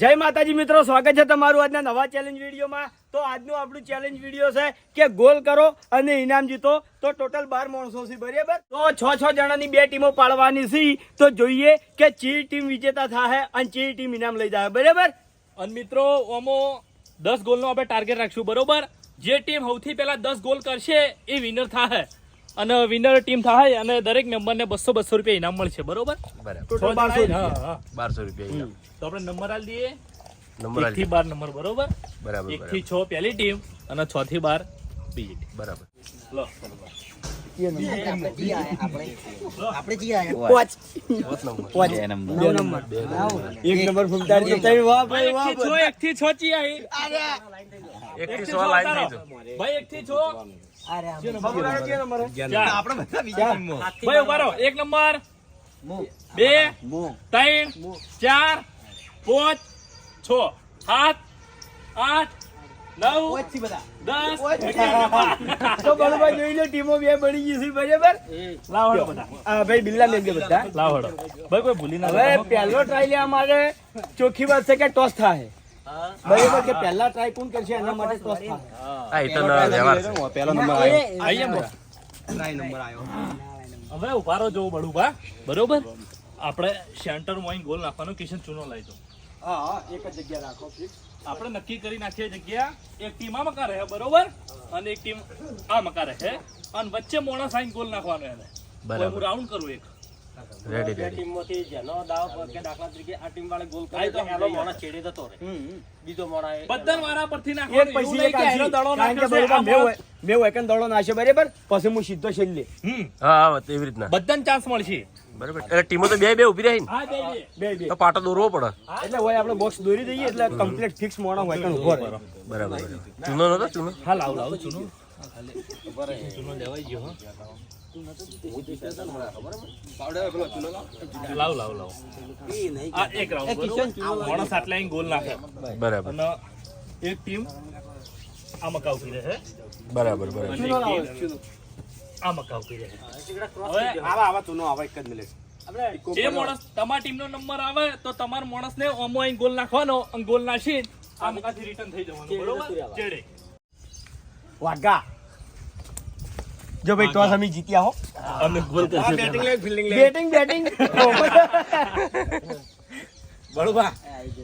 જય માતાજી મિત્રો, સ્વાગત છે તમારું આજના નવા ચેલેન્જ વિડીયોમાં. તો આજનું આપણું ચેલેન્જ વીડિયો છે કે ગોલ કરો અને ઇનામ જીતો. તો ટોટલ બાર માણસો છે બરાબર? તો છ છ જણાની બે ટીમો પાડવાની છે. તો જોઈએ કે ચી ટીમ વિજેતા થાય અને ચી ટીમ ઇનામ લઈ જાય બરાબર? અને મિત્રો, ઓમો દસ ગોલનો આપણે ટાર્ગેટ રાખશું, બરોબર? જે ટીમ સૌથી પહેલાં દસ ગોલ કરશે, એ વિનર થાય અને વિનર ટીમ થાય અને દરેક મેમ્બરને બસો બસો રૂપિયા ઇનામ મળશે બરોબર? ટોટલ બારસો હા, હા. બારસો રૂપિયા તો આપણે નંબર આલી દઈએ. નંબરથી બાર નંબર બરોબર? બરાબર એક થી છ પહેલી ટીમ અને છ થી બાર બીજી ટીમ બરાબર. લો. એક થી છ? ભાઈ નંબર. એક બે ત્રણ ચાર પાંચ છ સાત આઠ નવ દસ. તો બળુભાઈ જોઈ લો ટીમો બે બની ગઈ છે બરાબર? લાવો બધા. ભાઈ બિલ્લા મેં બધા. લાવડો. ભાઈ કોઈ ભૂલી ના હવે. પહેલો ટ્રાય લેવા માટે ચોખ્ખી વાત છે કે ટોસ થાય? બરાબર કે પહેલા ટ્રાય કોણ કરશે એના માટે ટોસ થાય હા. એ તો ન વ્યવહાર છે. આઈએ બોલો. હવે ઊભા રહો જોવું બળુભા. બરોબર? આપણે સેન્ટરમાં ગોલ નાખવાનો કિશન ચૂનો લઈ હા એક જ જગ્યા રાખો આપણે નક્કી કરી નાખીએ જગ્યા એક ટીમ આ મકા રહે બરોબર? અને એક ટીમ આ મકા રહે. અને વચ્ચે મોણા સાઈન ગોલ નાખવાનો એને. બરાબર. હું રાઉન્ડ કરું એક. રેડી રેડી ટીમમાંથી જેનો દાવ કે દાખલા તરીકે આ ટીમ વાળે ગોલ કરે તો એનો મોણા છેડે જતો રહે. બીજો મોણા બધા વાળા પરથી એક એવું પછી નહીં એક કે એનો દડો કારણ કે નાખ્યો મેં મેં હોય દડો નાખ્યો બરાબર? પછી હું સીધો છેલ્લે. હા હા એવી રીતના. બધાને ચાન્સ મળશે. બરાબર. એટલે ટીમો તો બે બે ઊભી રહી ને. હા બે બે. બે બે. તો પાટો દોરવો પડે. એટલે હોય આપણે બોક્સ દોરી દઈએ એટલે કમ્પ્લીટ ફિક્સ મોણો હોય કે ઊભો રહે. બરાબર બરાબર. ચૂનો નતો ચૂનો? હા લાવ લાવ. ચૂનો ચૂનો લેવાઈ ગયો હો. લાવ લાવ લાવ. આ એક રાઉન્ડ માણસ આટલા અહીં ગોલ નાખે. બરાબર. અને એક ટીમ આ મકા ઊભી રહે. બરાબર બરાબર. અને એક ટીમ આ મકા ઊભી રહે. હવે આવા આવા ચૂનો આવા એક જ મિનિટ જે માણસ તમારા ટીમનો નંબર આવે તો તમારા માણસને અમો અહીં ગોલ નાખવાનો અને ગોલ નાખી આ મકાથી રિટર્ન થઈ જવાનું. બરોબર? વાગા જો ભાઈ ટોસ અમે જીત્યા હો. અમે ગોલ બેટિંગ બેટિંગ બળુભા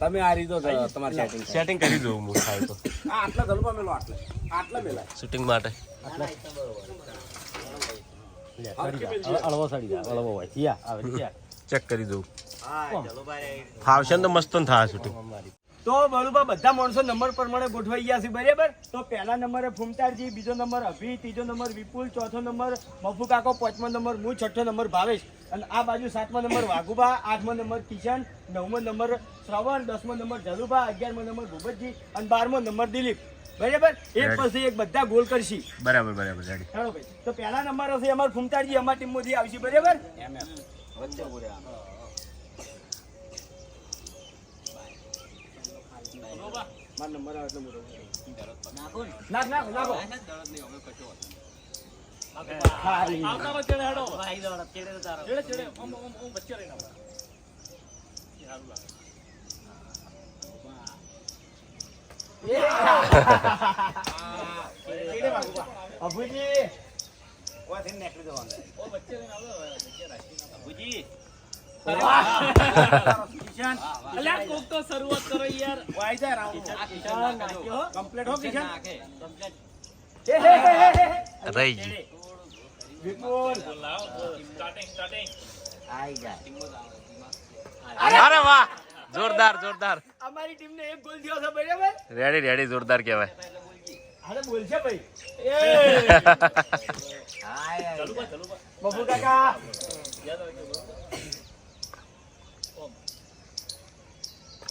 તમે આ રીતો તમારી સેટિંગ સેટિંગ કરી. દો હું થાય તો. આટલા ધલપા મેલો આટલા. આટલા મેલા. શૂટિંગ માટે. ચેક કરી દઉં. ફાવશે ને તો મસ્ત ન થાય શૂટિંગ તો બરોબર બધા માણસો નંબર પ્રમાણે ગોઠવાઈ ગયા છે બરાબર? તો પહેલા નંબરે ફૂમતારજી બીજો નંબર અભી ત્રીજો નંબર વિપુલ ચોથો નંબર મફુ કાકો પાંચમો નંબર હું છઠ્ઠો નંબર ભાવેશ. અને આ બાજુ સાતમો નંબર વાઘુબા આઠમો નંબર કિશન નવમો નંબર શ્રવણ દસમો નંબર જલુભા અગિયારમો નંબર ભૂપતજી અને બારમો નંબર દિલીપ. બરાબર? એક પછી એક બધા ગોલ કરશી. બરાબર બરાબર રેડી ચાલો ભાઈ. તો પહેલા નંબર હશે અમાર ફૂમતારજી અમારી ટીમમાંથી આવશે બરાબર? મારો નંબર આવે એટલે મોટો નાખો નાખ. નાખો હારી. આવતા વચ્ચે હેડો. ચેડે ચેડે ઓમ ઓમ ઓમ વચ્ચે રહીને આવતા. એ સારું લાગે. અભુજી. ઓ વચ્ચે રહીને આવો, વચ્ચે રાખીને આવો. અલ્યા કોક તો શરૂઆત કરો યાર. વાઈ જાય રાઉન્ડ કિશન નાખ્યો હો. કમ્પ્લીટ હો કિશન? હે હે હે હે હે. રહી ગઈ વિપુલ. starting, starting. આઈ જાય. અરે! વાહ! જોરદાર જોરદાર. અમારી ટીમને એક ગોલ થયો છે બરાબર? રેડી રેડી જોરદાર કહેવાય. અરે બોલશે ભાઈ. આય ચાલુ બા, ચાલુ બા. બબુ કાકા. યાદ આવે કે બોલો. હે હે હે હા. ચલો બા આઈ જાય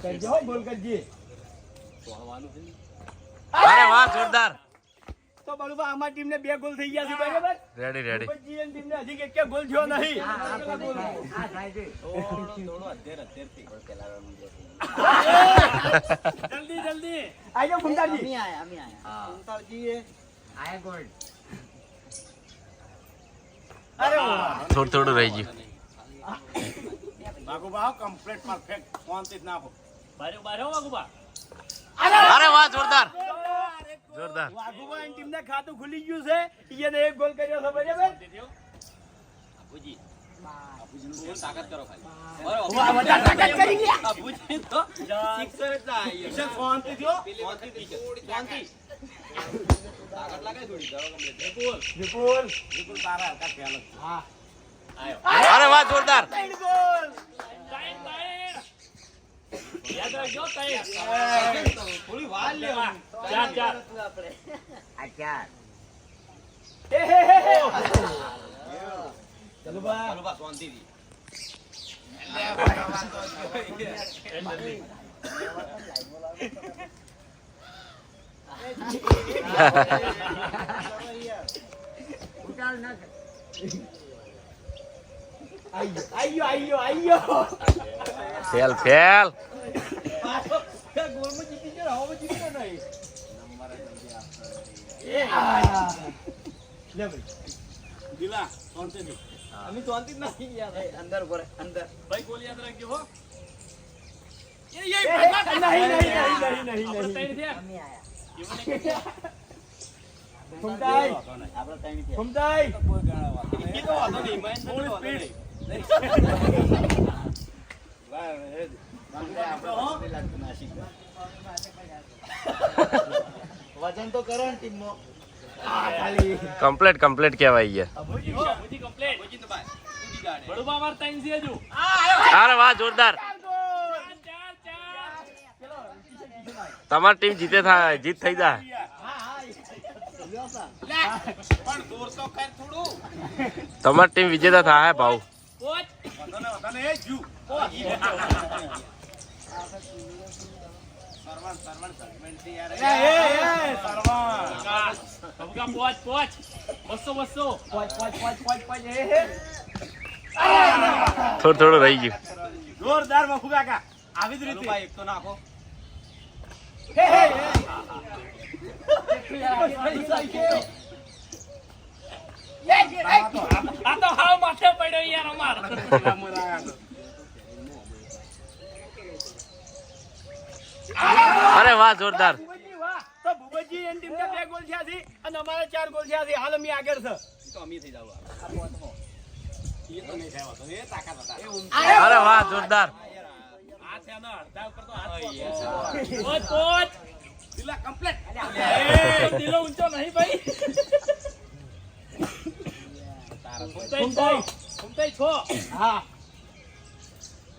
કરજો ગોલ કરજે અરે વાહ જોરદાર. તો બળુબા આમાં ટીમને બે ગોલ થઈ ગયા છે બરાબર? Ready ready. ભૂપતજી ટીમને હજી એક એક ગોલ થયો નહીં. આ થાય છે જલ્દી જલ્દી. આજો ફૂમતાજી આયા ગોલ્ડ. અરે થોડું થોડું રહી ગયું. બારે બારે હો વાગુબા અરે વાહ જોરદાર. જોરદાર. વાઘુબા અને ટીમને ખાતું ખુલી ગયું છે. એને એક ગોલ કર્યો છે બરાબર? તાકાત કરો ખાલી? વાહ, બધા તાકાત કરી ગયા. અબુજી તો સિક્સર જ ના આવી ઈશન શાંતિ થયો? પેલી વખતે શાંતિ. તાકાત લાગે થોડી કરો કમ્પ્લીટ. વિપુલ. બિલકુલ તારા હલકા ખ્યાલ જ હા. અરે વાહ જોરદાર. ત્રણ goal time time fail fail. પાછો વજન તો કરો ને ટીમ કમ્પ્લેટ ખાલી. કમ્પ્લીટ કમ્પ્લીટ કહેવાય ગયા અરે વાહ જોરદાર. ચાર ચાર તમારી ટીમ જીતે થાય જીત થઈ જાય પણ દૂર તો કર થોડું તમારી ટીમ વિજેતા થાય ભાવ થોડું થોડું રહી ગયું. જોરદાર મફુ કાકા. આવી જ રીતે. એક તો નાખો. હે હે આ તો હાવ માથે પડ્યો યાર અમાર. અરે વાહ જોરદાર તો ભુવનજી એની ટીમને બે ગોલ અને અમારે ચાર ગોલ થયા હાલ અમે આગળ અરે વાહ જોરદાર આ છે ને નહીં ભાઈ ફૂમતાઈ છો હા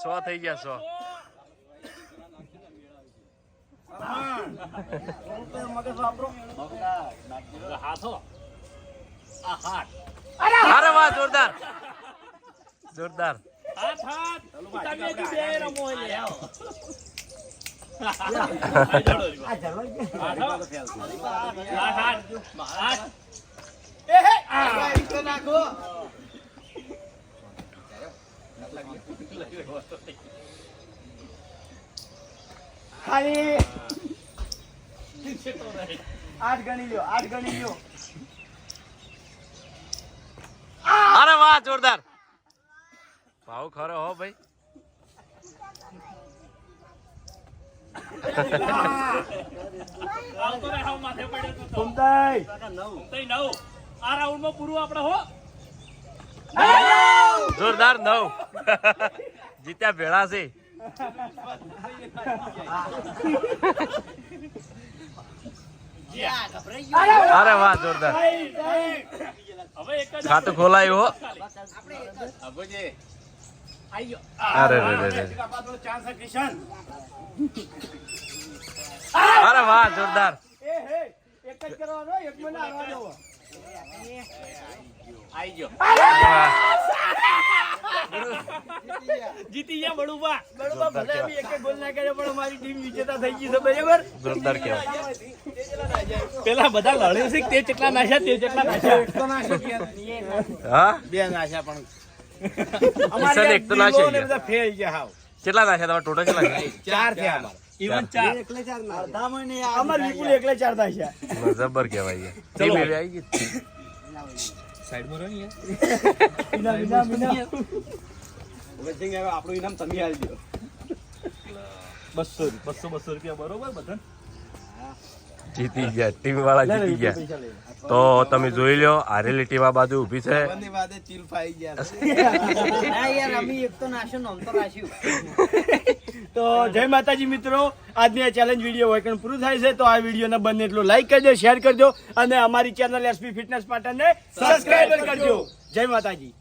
સો થઈ ગયા સો અરે વાહ જોરદાર. જોરદાર. હાથ હાથ તમે હજુ બે રમો એટલે આવો. આ જલવા ગયા. હાથ હો. હાથ હાથ હાથ એ હે. ખાલી આઠ ગણી લ્યો આઠ ગણી લ્યો. અરે વાહ જોરદાર. ભાવ ખરો હો ભાઈ. આવતો ને હાવ માથે પડ્યો તું તો. ફૂમતાઈ. ફૂમતાઈ નવ. આ રાઉન્ડમાં પૂરું આપણે હો. જોરદાર નવ. જીત્યા ભેળા છે. અરે વાહ, જોરદાર. ખાતું ખોલાયું હો. અરે રે વાહ, જોરદાર. એક જ કરવાનો એક મને આવવા દેવો આઈ ગયો. જીતી ગયા બળુબા. બરોબર ભલે અમે એક એક ગોલ ના કર્યો પણ અમારી ટીમ વિજેતા થઈ ગઈ છે બરાબર? જોરદાર કહેવાય. પેલા બધા લડે છે તે કેટલા નાખ્યા તે કેટલા નાખ્યા હા? બે નાશા પણ. કિશન એક તો નાખી ને ગયા બધા ફેલ ગયા હાવ. કેટલા નાખ્યા તમારે? ટોટલ કેટલા ચાર થયા અમારા. ઇવન ચાર. અમાર વિપુલ એકલા ચાર થાય છે. જબર કહેવાય ટીમ એવી આવી ગઈ. વિના વિના વિના. વચ્ચે હવે આપણું ઇનામ તમે આલજો બસો બસો બસો રૂપિયા બરોબર બધા? જીતી ગયા ટીમ વાળા જીતી ગયા. તો તમે જોઈ લો હારેલી ટીમ આ બાજુ ઊભી છે. ચીલ ફાઈ ગયા તો જય માતાજી મિત્રો. આજની આ ચેલેન્જ વીડિયો હોય પૂરું થાય છે, તો આ વિડીયોને બંને એટલું લાઈક કરજો શેર કરજો અને અમારી ચેનલ એસપી ફિટનેસ પાટણને સબસ્ક્રાઈબ કરજો જય માતાજી.